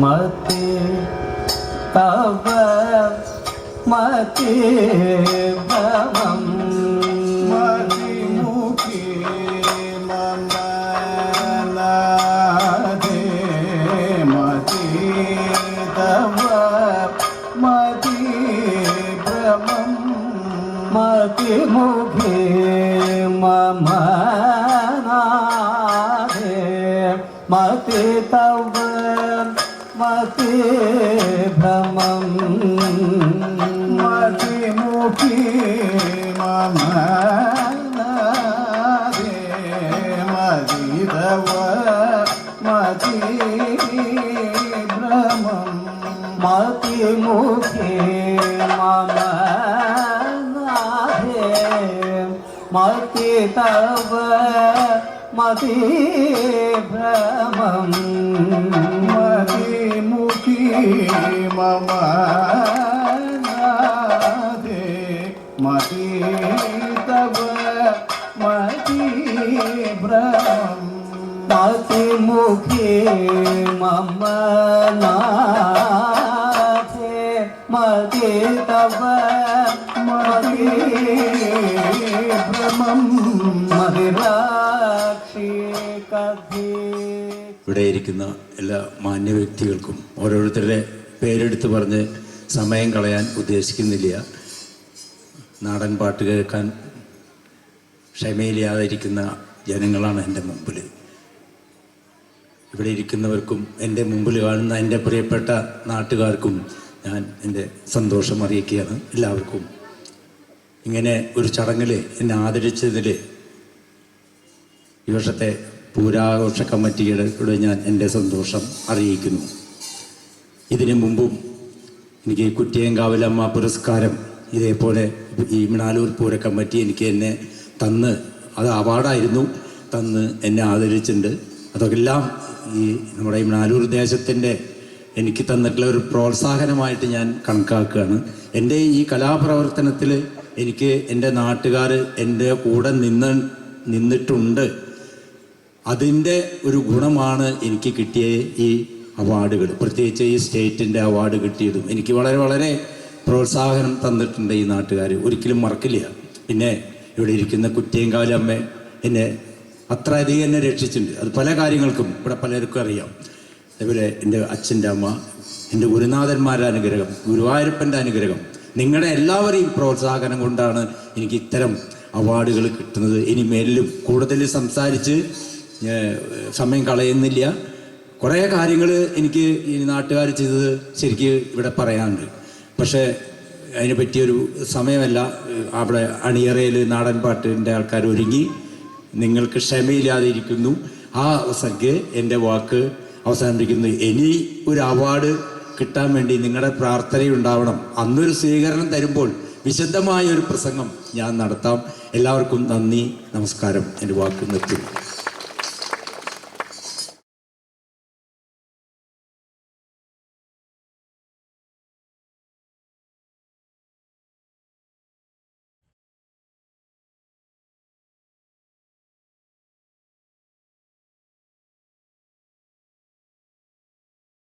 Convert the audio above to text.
मते तव मते भवम् मतिमुखे मम नादे मति तव मति भ्रमम् मतिमुखे मम नादे मति तव മതി ഭ്രമം. മതിമുഖി മമനാദേ മതി തവ മതി ഭ്രമം. മതി മുഖേ മമ മതി തവ മതി ഭ്രമം. മതിമുഖി മമ നാദേ മതി തവ മതി ഭ്രമം മതി മുഖേ മമ നാഥേ മതി തവ ഇവിടെ ഇരിക്കുന്ന എല്ലാ മാന്യ വ്യക്തികൾക്കും ഓരോരുത്തരുടെ പേരെടുത്ത് പറഞ്ഞ് സമയം കളയാൻ ഉദ്ദേശിക്കുന്നില്ല. നാടൻ പാട്ട് കേൾക്കാൻ ക്ഷമയില്ലാതിരിക്കുന്ന ജനങ്ങളാണ് എന്റെ മുമ്പിൽ. ഇവിടെ ഇരിക്കുന്നവർക്കും എന്റെ മുമ്പിൽ കാണുന്ന എന്റെ പ്രിയപ്പെട്ട നാട്ടുകാർക്കും ഞാൻ എന്റെ സന്തോഷം അറിയിക്കുകയാണ്. എല്ലാവർക്കും ഇങ്ങനെ ഒരു ചടങ്ങിൽ എന്നെ ആദരിച്ചതിൽ ഈ വർഷത്തെ പൂരാഘോഷ കമ്മിറ്റിയുടെ ഞാൻ എന്റെ സന്തോഷം അറിയിക്കുന്നു. ഇതിനു മുമ്പും എനിക്ക് കുറ്റിയങ്കാവിലമ്മ പുരസ്കാരം ഇതേപോലെ ഈ മിണാലൂർ പൂര കമ്മിറ്റി എനിക്ക് എന്നെ തന്ന് അത് അവാർഡായിരുന്നു തന്ന് എന്നെ ആദരിച്ചിട്ടുണ്ട്. അതൊക്കെല്ലാം ഈ നമ്മുടെ ഈ മിണാലൂർ ദേശത്തിന്റെ എനിക്ക് തന്നിട്ടുള്ള ഒരു പ്രോത്സാഹനമായിട്ട് ഞാൻ കണക്കാക്കുകയാണ്. എന്റെ ഈ കലാപ്രവർത്തനത്തിൽ എനിക്ക് എന്റെ നാട്ടുകാർ എന്റെ കൂടെ നിന്ന് നിന്നിട്ടുണ്ട്. അതിന്റെ ഒരു ഗുണമാണ് എനിക്ക് കിട്ടിയ ഈ അവാർഡുകൾ. പ്രത്യേകിച്ച് ഈ സ്റ്റേറ്റിന്റെ അവാർഡ് കിട്ടിയതും എനിക്ക് വളരെ വളരെ പ്രോത്സാഹനം തന്നിട്ടുണ്ട് ഈ നാട്ടുകാർ ഒരിക്കലും മറക്കില്ല. പിന്നെ ഇവിടെ ഇരിക്കുന്ന കുറ്റിയങ്കാലി അമ്മ എന്നെ അത്രയധികം എന്നെ രക്ഷിച്ചിട്ടുണ്ട്. അത് പല കാര്യങ്ങൾക്കും ഇവിടെ പലർക്കും അറിയാം. അതേപോലെ എന്റെ അച്ഛന്റെ അമ്മ എന്റെ ഗുരുനാഥന്മാരുടെ അനുഗ്രഹം ഗുരുവായൂരപ്പന്റെ അനുഗ്രഹം. നിങ്ങളുടെ എല്ലാവരെയും പ്രോത്സാഹനം കൊണ്ടാണ് എനിക്ക് ഇത്തരം അവാർഡുകൾ കിട്ടുന്നത്. ഇനി മേലിലും കൂടുതൽ സംസാരിച്ച് സമയം കളയുന്നില്ല. കുറേ കാര്യങ്ങൾ എനിക്ക് ഈ നാട്ടുകാർ ചെയ്തത് ശരിക്ക് ഇവിടെ പറയാനുണ്ട്. പക്ഷേ അതിനെ പറ്റിയൊരു സമയമല്ല. അവിടെ അണിയറയിൽ നാടൻ പാട്ടിന്റെ ആൾക്കാർ ഒരുങ്ങി നിങ്ങൾക്ക് ക്ഷമയില്ലാതെ ഇരിക്കുന്നു ആ അവസ്ഥയ്ക്ക് എന്റെ വാക്ക് അവസാനിപ്പിക്കുന്നു. ഇനി ഒരു അവാർഡ് കിട്ടാൻ വേണ്ടി നിങ്ങളുടെ പ്രാർത്ഥനയുണ്ടാവണം. അന്നൊരു സ്വീകരണം തരുമ്പോൾ വിശദമായ ഒരു പ്രസംഗം ഞാൻ നടത്താം. എല്ലാവർക്കും നന്ദി നമസ്കാരം. എന്റെ വാക്ക് നിർത്തുന്നു